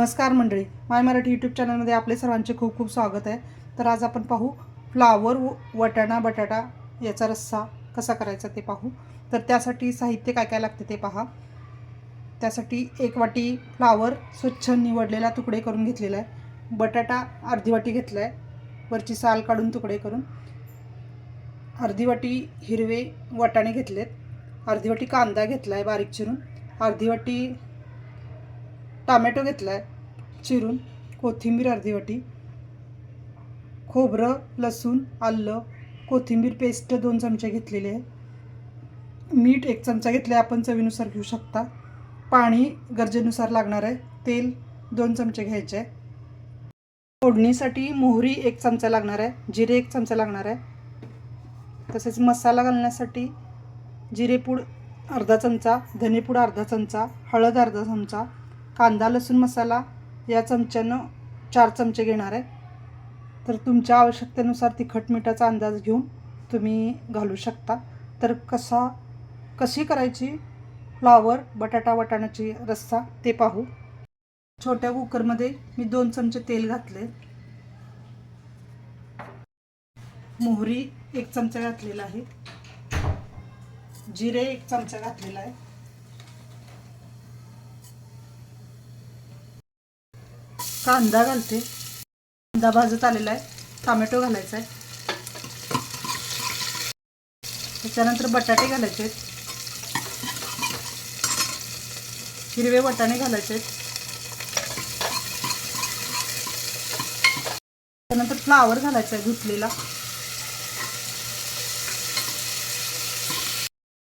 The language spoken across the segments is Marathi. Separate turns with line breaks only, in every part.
नमस्कार मंडळी. माय मराठी यूट्यूब चॅनलमध्ये आपले सर्वांचे खूप खूप स्वागत आहे. तर आज आपण पाहू फ्लावर वटाणा बटाटा याचा रस्सा कसा करायचा ते पाहू. तर त्यासाठी साहित्य काय काय लागते ते पहा. त्यासाठी एक वाटी फ्लावर स्वच्छ निवडलेला तुकडे करून घेतलेला आहे. बटाटा अर्धी वाटी घेतला आहे वरची साल काढून तुकडे करून. अर्धी वाटी हिरवे वाटाणे घेतलेत. अर्धी वाटी कांदा घेतला आहे बारीक चिरून. अर्धी वाटी टामॅटो घेतला आहे चिरून कोथिंबीर अर्धी वाटी खोबरं लसूण आलं कोथिंबीर पेस्ट दोन चमचे घेतलेले आहे. मीठ एक चमचा घेतला आहे आपण चवीनुसार घेऊ शकता. पाणी गरजेनुसार लागणार आहे तेल दोन चमचे घ्यायचे आहे. फोडणीसाठी मोहरी एक चमचा लागणार आहे जिरे एक चमचा लागणार आहे. तसेच मसाला घालण्यासाठी जिरेपूड अर्धा चमचा धनेपूड अर्धा चमचा हळद अर्धा चमचा कांदा लसूण मसाला या चमच्यानं चार चमचे घेणार आहे. तर तुमच्या आवश्यकतेनुसार तिखट मिठाचा अंदाज घेऊन तुम्ही घालू शकता. तर कसा कशी करायची? फ्लावर बटाटा वाटाण्याची रस्सा ते पाहू. छोट्या कुकरमध्ये मी दोन चमचे तेल घातले. मोहरी एक चमचा घातलेला आहे. जिरे एक चमचा घातलेला आहे. कांदा घालते. कांदा भाजत आलेला आहे. टोमॅटो घालायचा आहे. त्याच्यानंतर बटाटे घालायचे आहेत. हिरवे वाटाणे घालायचे आहेत. त्यानंतर फ्लावर घालायचा आहे धुतलेला.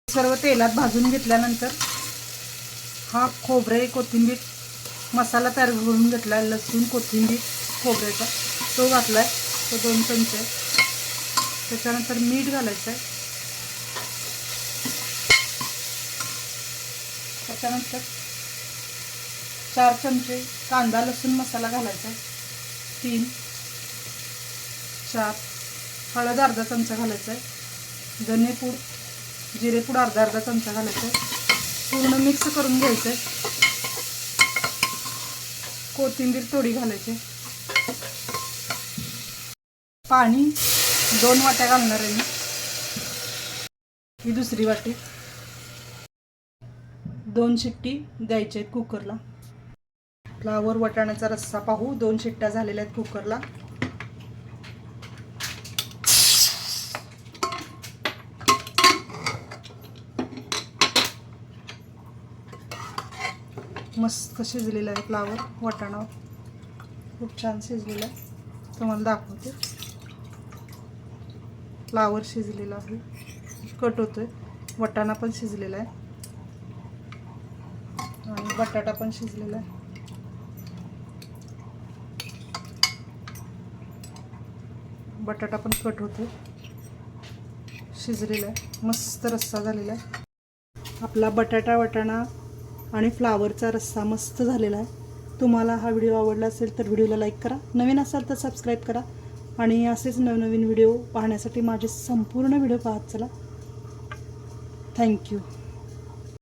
सर्व तेलात भाजून घेतल्यानंतर हा खोबरे कोथिंबीर मसाला तयार करून घेतला आहे लसूण कोथिंबीर खोबऱ्याचा. तो घातला आहे तो दोन चमचे. त्याच्यानंतर मीठ घालायचं आहे त्याच्यानंतर चार चमचे कांदा लसूण मसाला घालायचा आहे तीन चार. हळद अर्धा चमचा घालायचा आहे धनेपूड जिरेपूड अर्धा अर्धा चमचा घालायचा आहे पूर्ण मिक्स करून घ्यायचं आहे कोथिंबीर थोडी घालायची. पाणी दोन वाट्या घालणार आहे मी. ही दुसरी वाटी. दोन शिट्टी द्यायचे आहेत कुकरला. फ्लावर वाटाण्याचा रस्सा पाहू. दोन शिट्ट्या झालेल्या आहेत कुकरला. मस्त शिजलेला आहे फ्लावर वाटाणा. खूप छान शिजलेला आहे. तुम्हाला दाखवते. फ्लावर शिजलेला आहे. कट होतो आहे वटाणा पण शिजलेला आहे. आणि बटाटा पण शिजलेला आहे. बटाटा पण कट होतो शिजलेला आहे. मस्त रस्सा झालेला आहे. आपला बटाटा वटाणा आणि फ्लावरचा रस्सा मस्त झालेला आहे. तुम्हाला हा व्हिडिओ आवडला असेल तर व्हिडिओला लाईक करा. नवीन असाल तर सबस्क्राईब करा. आणि असेच नवनवीन व्हिडिओ पाहण्यासाठी माझे संपूर्ण व्हिडिओ पाहत चला. थँक्यू